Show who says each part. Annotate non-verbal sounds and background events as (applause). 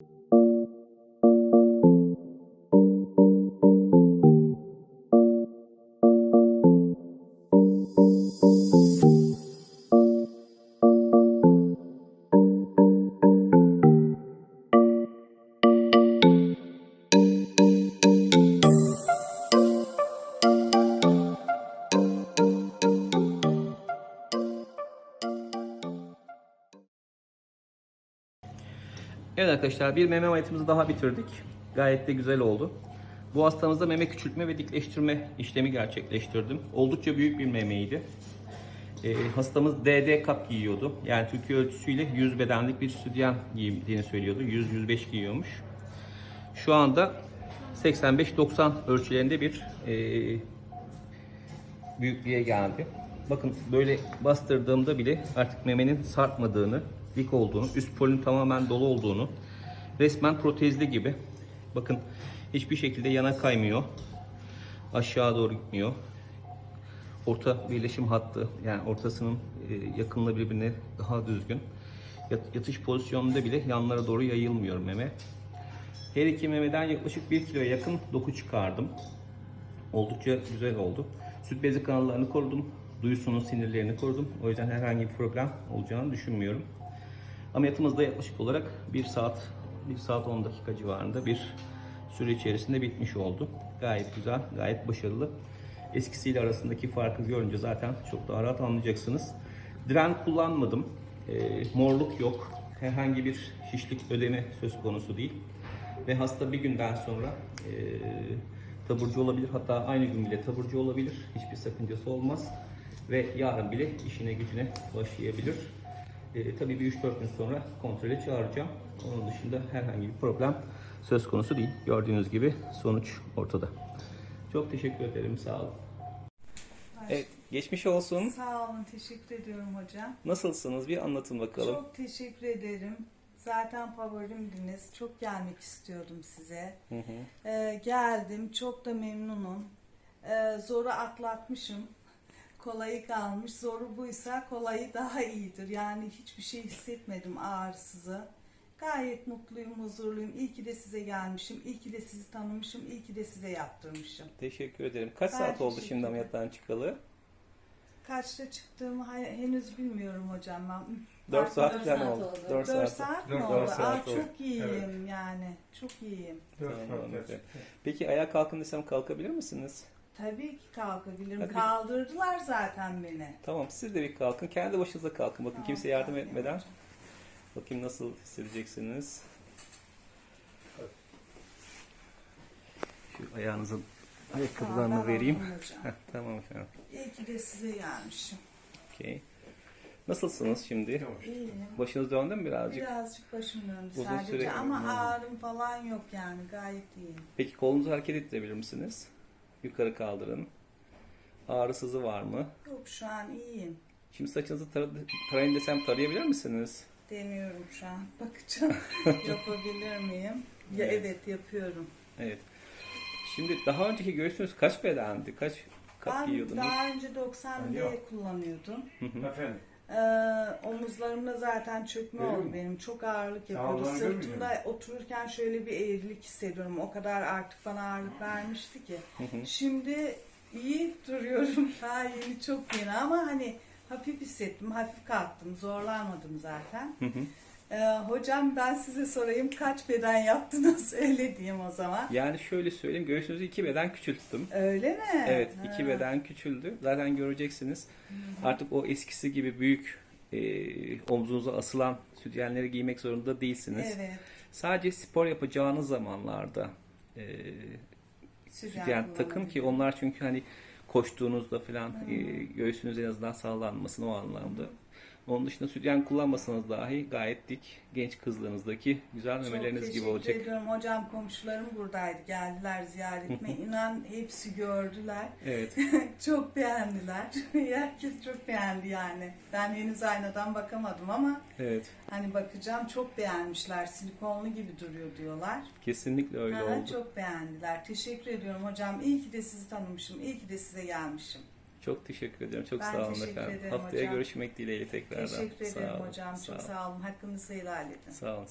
Speaker 1: you Evet arkadaşlar bir meme ameliyatımızı daha bitirdik. Gayet de güzel oldu. Bu hastamızda meme küçültme ve dikleştirme işlemi gerçekleştirdim. Oldukça büyük bir memeydi. Ee, hastamız DD kap giyiyordu. Yani Türkiye ölçüsüyle 100 bedenlik bir sütyen giydiğini söylüyordu. 100-105 giyiyormuş. Şu anda 85-90 ölçülerinde bir e, büyüklüğe geldi. Bakın böyle bastırdığımda bile artık memenin sarkmadığını, dik olduğunu, üst polün tamamen dolu olduğunu, resmen protezli gibi. Bakın hiçbir şekilde yana kaymıyor. Aşağı doğru gitmiyor. Orta birleşim hattı yani ortasının e, yakınlığı birbirine daha düzgün. Yat- Yatış pozisyonunda bile yanlara doğru yayılmıyor meme. Her iki memeden yaklaşık 1 kiloya yakın doku çıkardım. Oldukça güzel oldu. Süt bezi kanallarını korudum. Duyusunun sinirlerini korudum. O yüzden herhangi bir problem olacağını düşünmüyorum. Ameliyatımız da yaklaşık olarak 1 saat, 1 saat 10 dakika civarında bir süre içerisinde bitmiş oldu. Gayet güzel, gayet başarılı. Eskisiyle arasındaki farkı görünce zaten çok daha rahat anlayacaksınız. Diren kullanmadım. Ee, morluk yok. Herhangi bir şişlik ödemi söz konusu değil. Ve hasta bir günden sonra e, taburcu olabilir. Hatta aynı gün bile taburcu olabilir. Hiçbir sakıncası olmaz. Ve yarın bile işine gücüne başlayabilir. E, tabii bir 3-4 gün sonra kontrole çağıracağım. Onun dışında herhangi bir problem söz konusu değil. Gördüğünüz gibi sonuç ortada. Çok teşekkür ederim. Sağ olun. Evet, geçmiş olsun.
Speaker 2: Sağ olun, teşekkür ediyorum hocam.
Speaker 1: Nasılsınız? Bir anlatın bakalım.
Speaker 2: Çok teşekkür ederim. Zaten favorimdiniz. Çok gelmek istiyordum size.
Speaker 1: Hı hı.
Speaker 2: Ee, geldim, çok da memnunum. Ee, zoru atlatmışım. Kolayı kalmış. Zoru buysa kolayı daha iyidir. Yani hiçbir şey hissetmedim ağrısızı. Gayet mutluyum, huzurluyum. İyi ki de size gelmişim. İyi ki de sizi tanımışım. İyi ki de size yaptırmışım.
Speaker 1: Teşekkür ederim. Kaç
Speaker 2: Ben
Speaker 1: saat oldu şimdi ameliyattan çıkalı?
Speaker 2: Kaçta çıktığımı henüz bilmiyorum hocam ben.
Speaker 1: 4 saat
Speaker 3: dört
Speaker 1: falan
Speaker 3: saat
Speaker 1: oldu.
Speaker 3: oldu.
Speaker 1: 4
Speaker 2: 4
Speaker 1: saat.
Speaker 2: saat,
Speaker 4: Dört-
Speaker 2: mi
Speaker 1: dört
Speaker 2: oldu?
Speaker 1: saat
Speaker 2: Aa,
Speaker 1: oldu.
Speaker 2: çok iyiyim yani. Çok iyiyim.
Speaker 4: Dört
Speaker 1: Tamam,
Speaker 4: saat
Speaker 1: evet. Peki ayağa kalkın desem kalkabilir misiniz?
Speaker 2: Tabii ki kalkabilirim.
Speaker 1: Hadi
Speaker 2: Kaldırdılar zaten beni.
Speaker 1: Tamam siz de bir kalkın. Kendi başınıza kalkın. Bakın
Speaker 2: Tamam,
Speaker 1: kimse yardım
Speaker 2: kalkayım
Speaker 1: etmeden. Bakayım nasıl hissedeceksiniz. Şu ayağınızın
Speaker 2: Tamam,
Speaker 1: ayakkabılarını
Speaker 2: ben
Speaker 1: vereyim. Heh, tamam efendim.
Speaker 2: İyi ki de size gelmişim.
Speaker 1: Okey. Nasılsınız şimdi?
Speaker 2: İyiyim.
Speaker 1: Başınız döndü mü birazcık?
Speaker 2: Birazcık başım döndü
Speaker 1: Uzun
Speaker 2: sadece
Speaker 1: süre-
Speaker 2: ama ağrım falan yok yani gayet iyiyim.
Speaker 1: Peki kolunuzu hareket ettirebilir misiniz? Yukarı kaldırın. Ağrısızı var mı?
Speaker 2: Yok şu an iyiyim.
Speaker 1: Şimdi saçınızı tara- tarayın desem tarayabilir misiniz?
Speaker 2: Deniyorum şu an. (laughs) Bakacağım. (laughs) Yapabilir miyim? Ya evet yapıyorum.
Speaker 1: Evet. Şimdi daha önceki göğsünüz kaç bedendi? Kaç kat
Speaker 2: Ben
Speaker 1: giyiyordunuz?
Speaker 2: daha önce 90 D
Speaker 4: Alo.
Speaker 2: kullanıyordum.
Speaker 4: Efendim.
Speaker 2: Ee, omuzlarımda zaten çökme
Speaker 4: Görüyor
Speaker 2: oldu
Speaker 4: musun?
Speaker 2: benim. Çok ağırlık yapıyordu. Sırtımda otururken şöyle bir eğrilik hissediyorum. O kadar artık bana ağırlık vermişti ki. Şimdi iyi duruyorum. (laughs) Daha yeni çok yeni ama hani hafif hissettim. Hafif kalktım. Zorlanmadım zaten. Ee, hocam ben size sorayım kaç beden yaptınız? (laughs) Öyle diyeyim o zaman.
Speaker 1: Yani şöyle söyleyeyim göğsünüzü iki beden küçülttüm.
Speaker 2: Öyle mi?
Speaker 1: Evet
Speaker 2: Ha.
Speaker 1: iki beden küçüldü. Zaten göreceksiniz. Artık o eskisi gibi büyük e, omzunuza asılan sütyenleri giymek zorunda değilsiniz.
Speaker 2: Evet.
Speaker 1: Sadece spor yapacağınız zamanlarda e,
Speaker 2: Sütyen
Speaker 1: sütyen takın ki onlar çünkü hani koştuğunuzda falan e, göğsünüz en azından sağlanmasın o anlamda. Onun dışında sütyen kullanmasanız dahi gayet dik genç kızlarınızdaki güzel memeleriniz
Speaker 2: Çok
Speaker 1: gibi
Speaker 2: teşekkür
Speaker 1: olacak.
Speaker 2: ediyorum. Hocam komşularım buradaydı. Geldiler ziyaretime. (laughs) İnan hepsi gördüler.
Speaker 1: Evet. (laughs)
Speaker 2: çok beğendiler. (laughs) Herkes çok beğendi yani. Ben henüz aynadan bakamadım ama
Speaker 1: Evet.
Speaker 2: hani bakacağım çok beğenmişler. Silikonlu gibi duruyor diyorlar.
Speaker 1: Kesinlikle öyle
Speaker 2: Ha,
Speaker 1: oldu.
Speaker 2: çok beğendiler. Teşekkür ediyorum hocam. İyi ki de sizi tanımışım. İyi ki de size gelmişim.
Speaker 1: Çok teşekkür ediyorum. Çok
Speaker 2: Ben
Speaker 1: sağ olun
Speaker 2: teşekkür
Speaker 1: efendim.
Speaker 2: ederim
Speaker 1: Haftaya
Speaker 2: hocam.
Speaker 1: görüşmek dileğiyle tekrardan.
Speaker 2: Teşekkür ederim
Speaker 1: Sağ olun,
Speaker 2: hocam. Çok
Speaker 1: Sağ olun.
Speaker 2: sağ olun. Hakkınızı helal edin.
Speaker 1: Sağ olun.